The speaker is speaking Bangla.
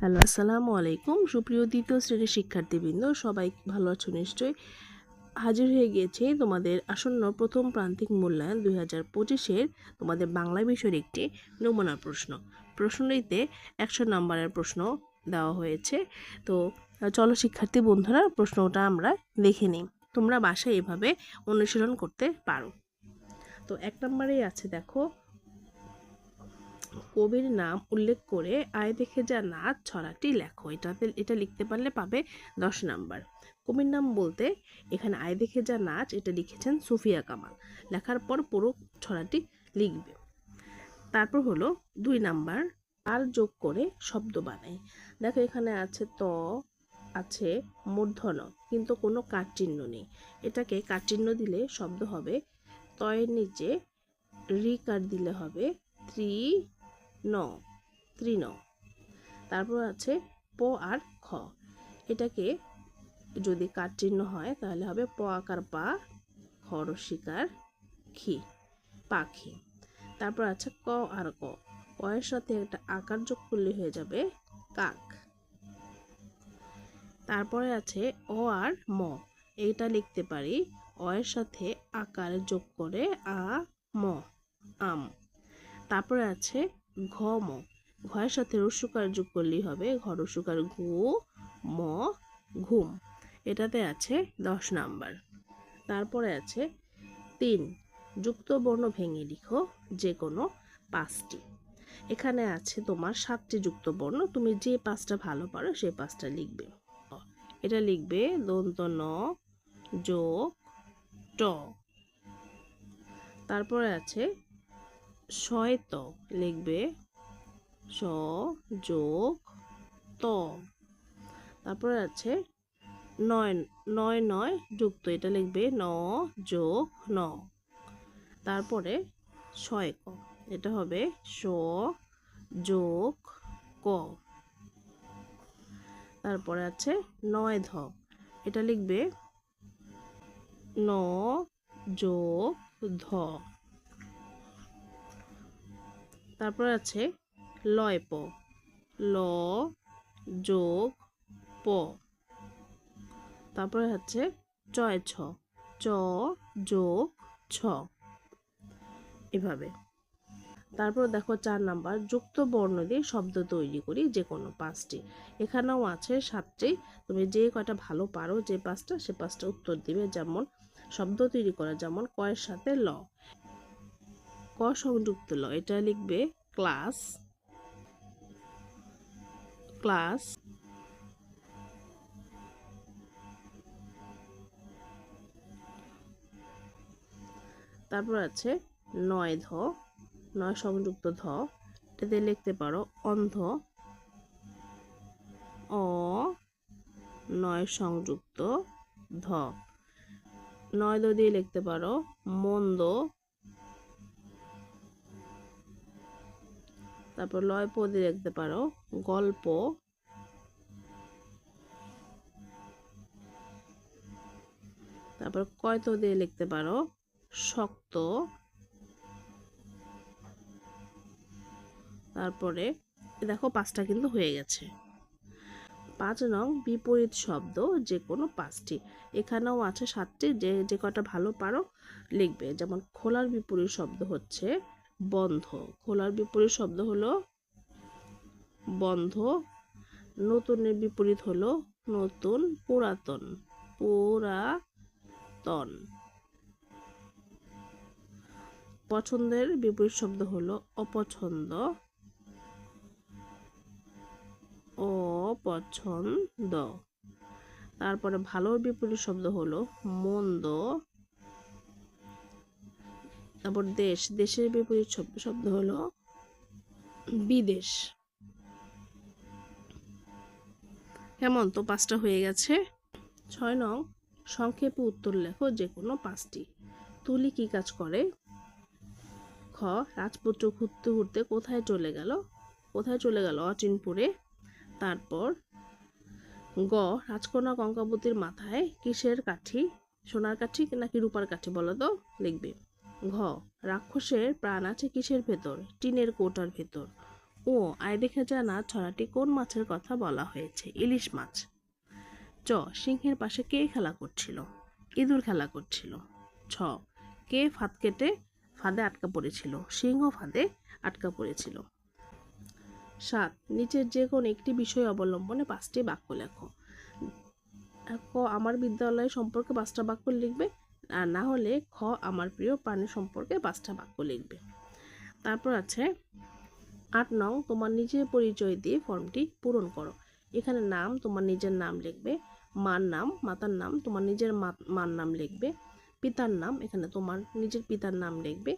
হ্যালো, আসসালামু আলাইকুম। সুপ্রিয় দ্বিতীয় শ্রেণির শিক্ষার্থীবৃন্দ, সবাই ভালো আছো নিশ্চয়ই? হাজির হয়ে গিয়েছে তোমাদের আসন্ন প্রথম প্রান্তিক মূল্যায়ন দুই হাজার পঁচিশের তোমাদের বাংলা বিষয়ের একটি নমুনা প্রশ্ন। প্রশ্নটিতে একশো নম্বরের প্রশ্ন দেওয়া হয়েছে। তো, চলো শিক্ষার্থী বন্ধুরা, প্রশ্নটা আমরা দেখে নিই। তোমরা বাসায় এভাবে অনুশীলন করতে পারো। তো, এক নম্বরেই আছে, দেখো কবির নাম উল্লেখ করে আয় দেখে যা নাচ ছড়াটি লেখো। এটাতে এটা লিখতে পারলে পাবে দশ নাম্বার। কবির নাম বলতে, এখানে আয় দেখে যা নাচ, এটা লিখেছেন সুফিয়া কামাল। লেখার পর পুরো ছড়াটি লিখবে। তারপর হলো দুই নাম্বার আর যোগ করে শব্দ বানাই দেখো এখানে আছে ত, আছে মূর্ধন কিন্তু কোনো কাঠচিহ্ন নেই। এটাকে কাঠচিহ্ন দিলে শব্দ হবে, তয়ের নিচে রি কার দিলে হবে, ত্রি ন তৃণ তারপর আছে প আর খ। এটাকে যদি কাঠ চিহ্ন হয়, তাহলে হবে প আকার পা, খ রসিকার খি, পাখি। তারপর আছে ক আর ক। কয়ের সাথে একটা আকার যোগ করলে হয়ে যাবে কাক। তারপরে আছে অ আর ম। এইটা লিখতে পারি, অ এর সাথে আকার যোগ করে আ, ম, আম। তারপরে আছে ঘম। ঘয়ের সাথে রস্যকার যোগ করলেই হবে। ঘর রস্যকার ঘু, ম, ঘুম। এটাতে আছে দশ নাম্বার। তারপরে আছে তিন, যুক্ত বর্ণ ভেঙে লিখো যে কোনো পাঁচটি। এখানে আছে তোমার সাতটি যুক্ত বর্ণ। তুমি যে পাঁচটা ভালো পারো সেই পাঁচটা লিখবে। এটা লিখবে দন্ত ন, যোগ, ট। তারপরে আছে শয়ত লিখবে স যোগ ত। তারপরে আছে নয় নয় নয় যুক্ত, এটা লিখবে ন যোগ ন। তারপরে ছয় ক এটা হবে স যোগ ক। তারপরে আছে নয় ধ এটা লিখবে ন যোগ ধ। তারপর আছে লয় প। ল যোগ প। তারপরে হচ্ছে চয় ছ। চ যোগ ছ। এভাবে। তারপর দেখো চার নাম্বার, যুক্ত বর্ণ দিয়ে শব্দ তৈরি করি যে কোনো পাঁচটি। এখানেও আছে সাতটি। তুমি যে কয়টা ভালো পারো যে পাঁচটা, সে পাঁচটা উত্তর দিবে। যেমন শব্দ তৈরি করা, যেমন কয়ের সাথে ল। ক সংযুক্ত ল, এটা লিখবে ক্লাস ক্লাস, তারপর আছে নয় ধ, নয় সংযুক্ত ধ, এটাতে লিখতে পারো অন্ধ, অ, নয় সংযুক্ত ধ, নয় দ দিয়ে লিখতে পারো মন্দ তারপর লয় পদে লিখতে পারো, গল্প। তারপর কয়ত দিয়ে লিখতে পারো, শক্ত। তারপরে দেখো পাঁচটা কিন্তু হয়ে গেছে। পাঁচ নং বিপরীত শব্দ যে কোনো পাঁচটি। এখানেও আছে সাতটি, যে যে কটা ভালো পারো লিখবে। যেমন খোলার বিপরীত শব্দ হচ্ছে বন্ধ। খোলার বিপরীত শব্দ হলো বন্ধ। নতুনের বিপরীত হলো নতুন, পুরাতন পুরাতন। পছন্দের বিপরীত শব্দ হলো অপছন্দ। অপছন্দ। তারপরে ভালোর বিপরীত শব্দ হলো মন্দ। তারপর দেশ। দেশের বিপরীত শব্দ শব্দ হলো বিদেশ। কেমন? তো পাঁচটা হয়ে গেছে। ছয় নং, সংক্ষেপে উত্তর লেখো যে কোনো পাঁচটি। তুলি কি কাজ করে? খ, রাজপুত্র ঘুরতে ঘুরতে কোথায় চলে গেল? কোথায় চলে গেল? অচিনপুরে। তারপর গ, রাজকন্যা কঙ্কাবতীর মাথায় কিসের কাঠি? সোনার কাঠি নাকি রূপার কাঠি বলো তো? লিখবে। ঘ, রাক্ষসের প্রাণ আছে কিসের ভেতর? টিনের কোটার ভেতর। ও আয় দেখে জানা ছড়াটি কোন মাছের কথা বলা হয়েছে? ইলিশ মাছ। চ, সিংহের পাশে কে খেলা করছিল? ইঁদুর খেলা করছিল। ছ, কে ফাঁদ কেটে ফাঁদে আটকা পড়েছিল? সিংহ ফাঁদে আটকা পড়েছিল। সাত, নিচের যে কোনো একটি বিষয় অবলম্বনে পাঁচটি বাক্য লেখো। আমার বিদ্যালয় সম্পর্কে পাঁচটা বাক্য লিখবে। আর না হলে খ আমার প্রিয় প্রাণী সম্পর্কে পাঁচটা বাক্য লিখবে। তারপর আছে, আট নং, তোমার নিজের পরিচয় দিয়ে ফর্মটি পূরণ করো। এখানে নাম, তোমার নিজের নাম লিখবে। মার নাম, মাতার নাম, তোমার নিজের মার নাম লিখবে। পিতার নাম, এখানে তোমার নিজের পিতার নাম লিখবে।